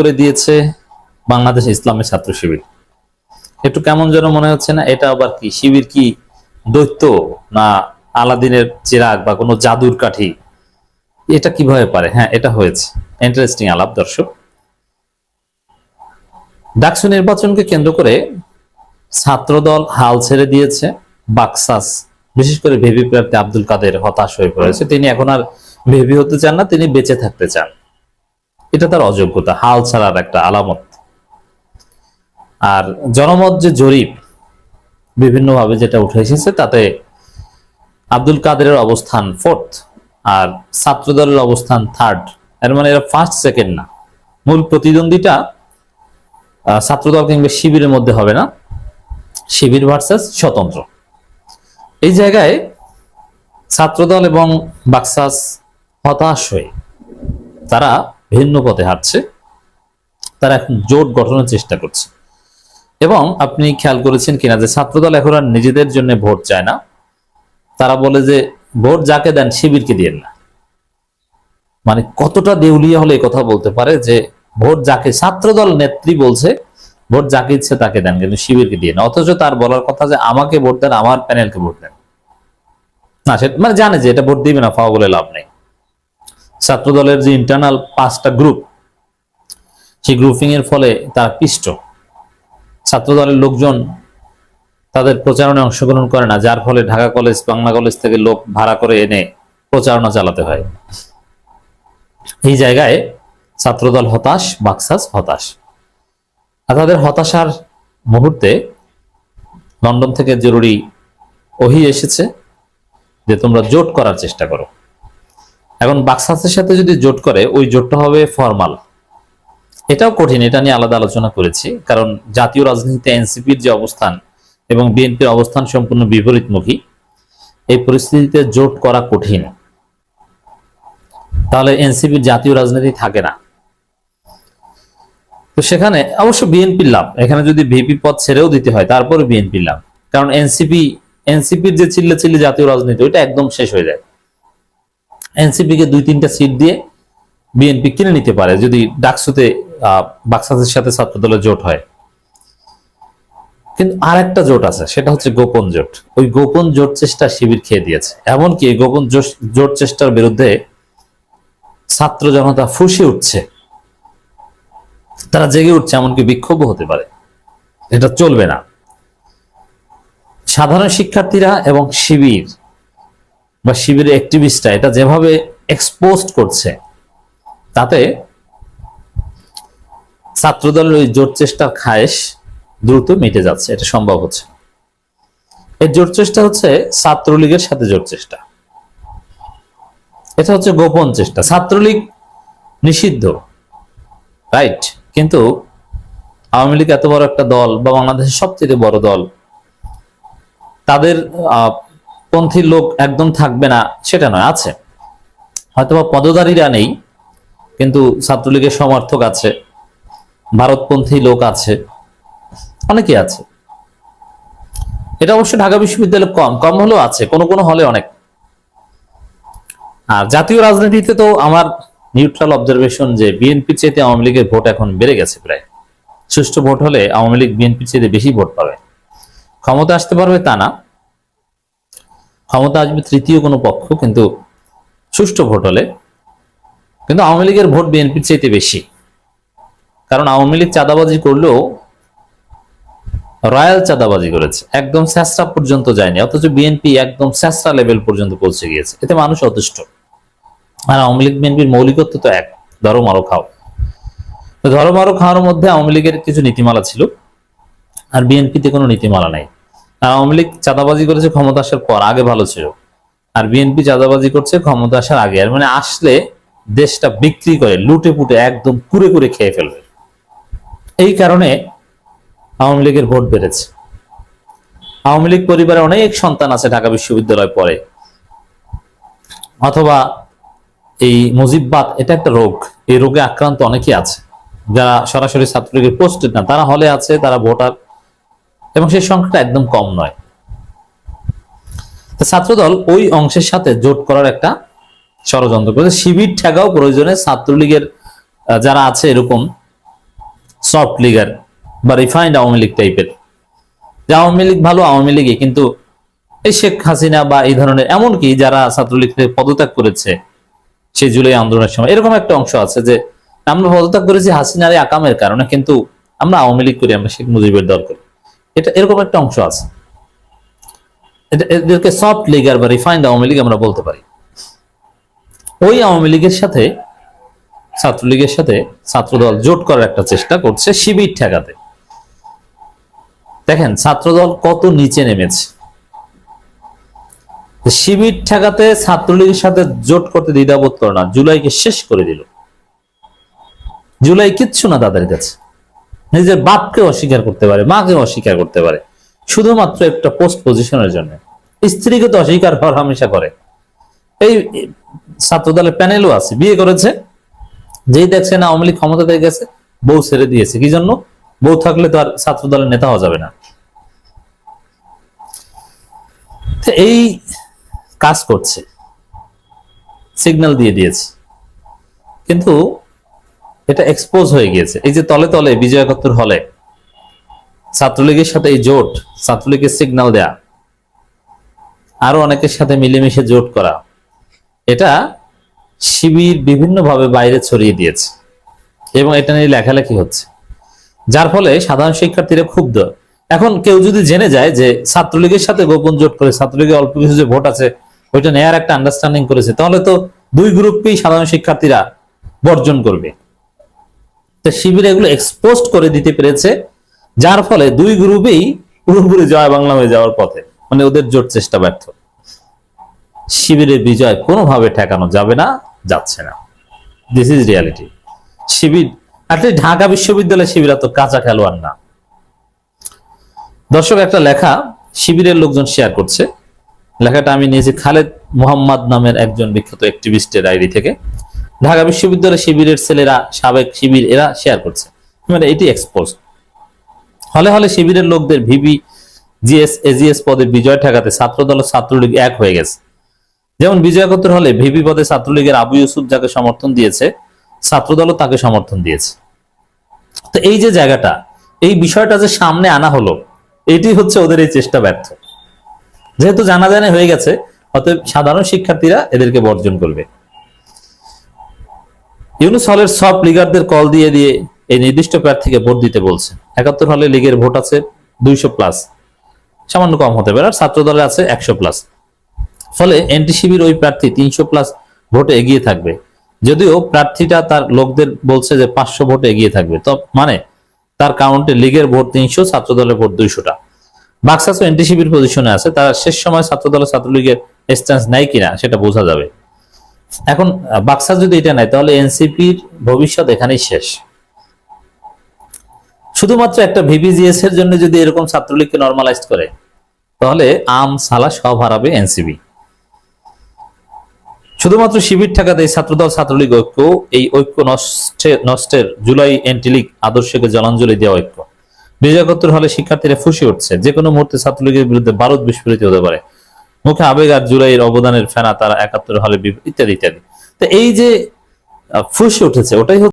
করে দিয়েছে বাংলাদেশ ইসলামের ছাত্র শিবির। একটু কেমন যেন মনে হচ্ছে না, এটা আবার কি? শিবির কি দৈত্য না আলাদিনের চিরাগ বা কোনো জাদুর কাঠি? এটা কীভাবে পারে? হ্যাঁ এটা হয়েছে। ইন্টারেস্টিং আলাপ, দর্শক। ডাকসু নির্বাচনকে কেন্দ্র করে ছাত্রদল হাল ছেড়ে দিয়েছে। বাকসাস, বিশেষ করে ভেবি প্রার্থী আব্দুল কাদের হতাশ হয়ে পড়েছে। তিনি এখন আর ভেবি হতে চান না, তিনি বেঁচে থাকতে চান। এটা তার অযোগ্যতা, হাল ছাড়ার একটা আলামত। আর জনমত যে জরিপ বিভিন্নভাবে যেটা উঠে এসেছে, তাতে আব্দুল কাদেরের অবস্থান ফোর্থ আর ছাত্রদলের অবস্থান থার্ড এর মানে এরা ফার্স্ট সেকেন্ড না। মূল প্রতিদ্বন্দ্বীটা ছাত্রদল কিংবা শিবিরের মধ্যে হবে না। শিবির ভার্সাস স্বতন্ত্র। এই জায়গায় ছাত্রদল এবং বাক্সাস হতাশ হয়ে তারা ভিন্ন পথে হাঁটছে, তারা এখন জোট গঠনের চেষ্টা করছে। এবং আপনি খেয়াল করেছেন কিনা যে ছাত্রদল এখন আর নিজেদের জন্য ভোট চায় না। তারা বলে যে ভোট যাকে দেন শিবিরকে দিয়ে না। মানে কতটা দেউলিয়া হলে কথা বলতে পারে যে ভোট যাকে ছাত্রদল নেত্রী বলছে, ভোট যাকে ইচ্ছে তাকে দেন, কিন্তু শিবিরকে দিয়ে না। অথচ তার বলার কথা যে আমাকে ভোট দেন, আমার প্যানেলকে ভোট দেন। না, সে মানে জানে যে এটা ভোট দিবে না ফাওয়া বলে লাভ নেই। ছাত্রদলের যে ইন্টারনাল পাঁচটা গ্রুপ সেই গ্রুপিং এর ফলে তার পিষ্ট। ছাত্রদলের লোকজন তাদের প্রচারণায় অংশগ্রহণ করে না, যার ফলে ঢাকা কলেজ, বাংলা কলেজ থেকে লোক ভাড়া করে এনে প্রচারণা চালাতে হয়। এই জায়গায় ছাত্রদল হতাশ, বাক্সাস হতাশ। আর তাদের হতাশার মুহূর্তে লন্ডন থেকে জরুরি ওহি এসেছে যে তোমরা জোট করার চেষ্টা করো। এখন বাক্সাসের সাথে যদি জোট করে, ওই জোটটা হবে ফর্মাল এটাও কঠিন, এটা নিয়ে আলাদা আলোচনা করেছি। কারণ জাতীয় রাজনীতিতে এনসিপির যে অবস্থান এবং বিএনপির অবস্থান সম্পূর্ণ বিপরীতমুখী, এই পরিস্থিতিতে জোট করা কঠিন। তাহলে এনসিপির জাতীয় রাজনীতি থাকে না। তো সেখানে অবশ্য বিএনপির লাভ। এখানে যদি ভিপি পদ ছেড়েও দিতে হয় তারপরে বিএনপির লাভ। কারণ এনসিপি এনসিপির যে চিল্লে চিল্লে জাতীয় রাজনীতি, ওইটা একদম শেষ হয়ে যায়। এনসিপি কে দুই তিনটা সিট দিয়ে বিএনপি কিনে নিতে পারে যদি ডাকসুতে বাক্সাসের সাথে ছাত্রদলের জোট হয়। কিন্তু আর একটা জোট আছে, সেটা হচ্ছে গোপন জোট। ওই গোপন জোট চেষ্টা শিবির খেয়ে দিয়েছে। এমনকি গোপন জোট চেষ্টার বিরুদ্ধে ছাত্র জনতা ফুসে উঠছে। তারা জেগে উঠছে, এমনকি বিক্ষোভ হতে পারে। এটা চলবে না। সাধারণ শিক্ষার্থীরা এবং শিবির বা শিবিরের অ্যাক্টিভিস্টরা এটা যেভাবে এক্সপোজ করছে, তাতে ছাত্রদলের ওই জোট চেষ্টার খায়েশ দ্রুত মিটে যাচ্ছে, এটা সম্ভব হচ্ছে এই জোট চেষ্টা হচ্ছে ছাত্রলীগের সাথে জোট চেষ্টা। এটা হচ্ছে গোপন চেষ্টা। ছাত্রলীগ নিষিদ্ধ, রাইট? কিন্তু আওয়ামী লীগ এত বড় একটা দল বা বাংলাদেশের সবচেয়ে বড় দল, তাদের পন্থী লোক একদম থাকবে না, সেটা নয়, আছে। হয়তোবা পদধারীরা নেই, কিন্তু ছাত্রলীগের সমর্থক আছে, ভারতপন্থী লোক আছে, অনেকেই আছে। এটা অবশ্য ঢাকা বিশ্ববিদ্যালয় কম কম হলেও আছে, কোনো কোনো হলে অনেক। আর জাতীয় রাজনীতিতে তো আমার নিউট্রাল অবজারভেশন যে বিএনপির চাইতে আওয়ামী লীগের ভোট এখন বেড়ে গেছে প্রায়। সুষ্ঠু ভোট হলে আওয়ামী লীগ বিএনপির চাইতে বেশি ভোট পাবে। ক্ষমতা আসতে পারবে তা না ক্ষমতা আসবে তৃতীয় কোনো পক্ষ কিন্তু সুষ্ঠু ভোট হলে, কিন্তু আওয়ামী লীগের ভোট বিএনপির চাইতে বেশি। কারণ আওয়ামী লীগ চাঁদাবাজি করলেও রয়্যাল চাঁদাবাজি করেছে। একদম স্যাসরা পর্যন্ত যায়নি, অথচ বিএনপি একদম স্যাসরা লেভেল পর্যন্ত পৌঁছে গিয়েছে। এতে মানুষ অতুষ্ট আর আওয়ামী লীগ, বিএনপির মৌলিকত্ব তো এক, ধরো মারো খাও। ধরো মারো খাওয়ার মধ্যে আওয়ামী লীগের কিছু নীতিমালা ছিল, আর বিএনপিতে কোনো নীতিমালা নাই। আওয়ামী লীগ চাঁদাবাজি করেছে, ক্ষমতা আসার পর, আগে ভালো ছিল। আর বিএনপি চাঁদাবাজি করছে, ক্ষমতা আসার আগে। আর মানে আসলে দেশটা বিক্রি করে, লুটে পুটে একদম কুড়ে কুড়ে খেয়ে ফেলবে। এই কারণে আওয়ামী লীগের ভোট বেড়েছে। আওয়ামী লীগ পরিবারে অনেক সন্তান আছে ঢাকা বিশ্ববিদ্যালয় পড়ে অথবা এই মুজিববাদ এটা একটা রোগ। এই রোগে আক্রান্ত অনেকেই আছে। যারা সরাসরি ছাত্রলীগের পোস্টেড না, তারা হলে আছে, তারা ভোটার এবং সেই সংখ্যাটা একদম কম নয়। ছাত্রদল ওই অংশের সাথে জোট করার একটা ষড়যন্ত্র করেছে। শিবির ঠেকাও প্রয়োজনে ছাত্রলীগের যারা আছে এরকম সফট লীগার বা রিফাইন্ড আওয়ামী লীগ টাইপের। যে আওয়ামী লীগ ভালো, আওয়ামী লীগই কিন্তু এই শেখ হাসিনা বা এই ধরনের এমনকি যারা ছাত্রলীগ থেকে পদত্যাগ করেছে সেই জুলাই আন্দোলনের সময়, এরকম একটা অংশ আছে যে আমরা পদত্যাগ করেছি হাসিনার আকামের কারণে, কিন্তু আমরা আওয়ামী লীগ করি, আমরা শেখ মুজিবের দল করি। এটা এরকম একটা অংশ আছে। এটা এদেরকে সফট লীগার বা রিফাইন্ড আওয়ামী লীগ আমরা বলতে পারি। ওই আওয়ামী লীগের সাথে, ছাত্রলীগের সাথে ছাত্রদল জোট করার একটা চেষ্টা করছে শিবির ঠেকাতে। দেখেন, ছাত্রদল কত নিচে নেমেছে। শিবির ঠেকাতে ছাত্রলীগের সাথে জোট করতে দ্বিধাবোধ করে না, জুলাইকে শেষ করে দিল। জুলাই কিচ্ছু না তাদের কাছে। নিজের বাপকে অস্বীকার করতে পারে মাকে অস্বীকার করতে পারে। শুধুমাত্র একটা পোস্ট পজিশনের জন্য। স্ত্রীকে তো অস্বীকার হওয়ার হামেশা করে। এই ছাত্রদলের প্যানেলও আছে, বিয়ে করেছে। যেই দেখছে না, আওয়ামী লীগ ক্ষমতাতে গেছে, বউ ছেড়ে দিয়েছে। কি জন্য? বউ থাকলে তো আর ছাত্র দলের নেতা হওয়া যাবে না। এই কাজ করছে। সিগন্যাল দিয়ে দিয়েছে। কিন্তু এটা এক্সপোজ হয়ে গিয়েছে। এই যে তলে তলে বিজয় একাত্তর হলে, ছাত্রলীগের সাথে এই জোট, ছাত্রলীগের সিগন্যাল দেয়া, আরও অনেকের সাথে মিলেমিশে জোট করা, এটা শিবির বিভিন্নভাবে বাইরে ছড়িয়ে দিয়েছে এবং এটা নিয়ে লেখালেখি হচ্ছে। যার ফলে সাধারণ শিক্ষার্থীরা ক্ষুব্ধ। এখন কেউ যদি জেনে যায় যে ছাত্রলীগের সাথে গোপন জোট করে, ছাত্রলীগের অল্প কিছু যে ভোট আছে, ওইটা নেয়ার একটা আন্ডারস্ট্যান্ডিং করেছে, তাহলে তো দুই গ্রুপকেই সাধারণ শিক্ষার্থীরা বর্জন করবে। শিবির এগুলো এক্সপোস্ট করে দিতে পেরেছে, যার ফলে দুই গ্রুপেই পুরোপুরি জয় বাংলা হয়ে যাওয়ার পথে। মানে ওদের জোট চেষ্টা ব্যর্থ। শিবিরের বিজয় কোনোভাবে ঠেকানো যাবে না, যাচ্ছে না। This is reality Shibir at least Dhaka বিশ্ববিদ্যালয়ে শিবিরা তো কাঁচা খেলোয়াড় না। দর্শক, একটা লেখা শিবিরের লোকজন শেয়ার করছে। লেখাটা আমি নিয়েছি খালেদ মোহাম্মদ নামের একজন বিখ্যাত অ্যাক্টিভিস্টের আইডি থেকে। ঢাকা বিশ্ববিদ্যালয় শিবিরের ছেলেরা, সাবেক শিবির, এরা শেয়ার করছে। মানে এটি এক্সপোজ হলে হলে শিবিরের লোকদের ভিবি জিএস, এজিএস পদে বিজয় ঠেকাতে ছাত্রদল ও ছাত্রলীগ এক হয়ে গেছে। যেমন বিজয় হলে ভিপি পদে ছাত্রলীগের আবু ইউসুফ যাকে সমর্থন দিয়েছে, ছাত্রদলও তাকে সমর্থন দিয়েছে। তো এই যে জায়গাটা, এই বিষয়টা যে সামনে আনা হলো, এটি হচ্ছে ওদের এই চেষ্টা ব্যর্থ। যেহেতু জানা জানা হয়ে গেছে, অতএব সাধারণ শিক্ষার্থীরা এদেরকে বর্জন করবে। ইউনুস হলের সব লিগারদের কল দিয়ে দিয়ে এই নির্দিষ্ট প্রার্থীকে ভোট দিতে বলছে একাত্তর হলে লীগের ভোট আছে দুইশো প্লাস সামান্য কম হতে পারে, আর ছাত্র দলে আছে একশো প্লাস ফলে এনটি শিবির ওই প্রার্থী তিনশো প্লাস ভোটে এগিয়ে থাকবে। যদিও প্রার্থীটা তার লোকদের বলছে যে পাঁচশো ভোটে এগিয়ে থাকবে। তো মানে তার কাউন্টে লীগের ভোট তিনশো, ছাত্র দলের ভোট দুইশোটা। বাক্সাস ও এনটি শিবির পজিশনে আছে, তারা শেষ সময় ছাত্র দলের ছাত্রলীগের স্ট্যান্স নেয় কিনা সেটা বোঝা যাবে। এখন আহ, বাক্সাস যদি এটা নাই তাহলে এনসিপির ভবিষ্যৎ এখানেই শেষ। শুধুমাত্র একটা ভিবিজিএস এর জন্য যদি এরকম ছাত্রলীগকে নর্মালাইজ করে তাহলে আম সালা সব হারাবে এনসিবি শুধুমাত্র শিবির ঠেকাতে ছাত্রদল ছাত্রলীগ ঐক্য এই ঐক্য নষ্টের নষ্টের জুলাই এন্টিলিগ আদর্শকে জলাঞ্জলি দেওয়া ঐক্য। বিজয়কত্তর হলে শিক্ষার্থীরা ফুসে উঠছে। যে কোনো মুহূর্তে ছাত্রলীগের বিরুদ্ধে বারুদ বিস্ফোরিত হতে পারে। মুখে আবেগ আর জুলাইয়ের অবদানের ফেনা তারা একাত্তর হলে ইত্যাদি ইত্যাদি। তো এই যে ফুসে উঠেছে, ওটাই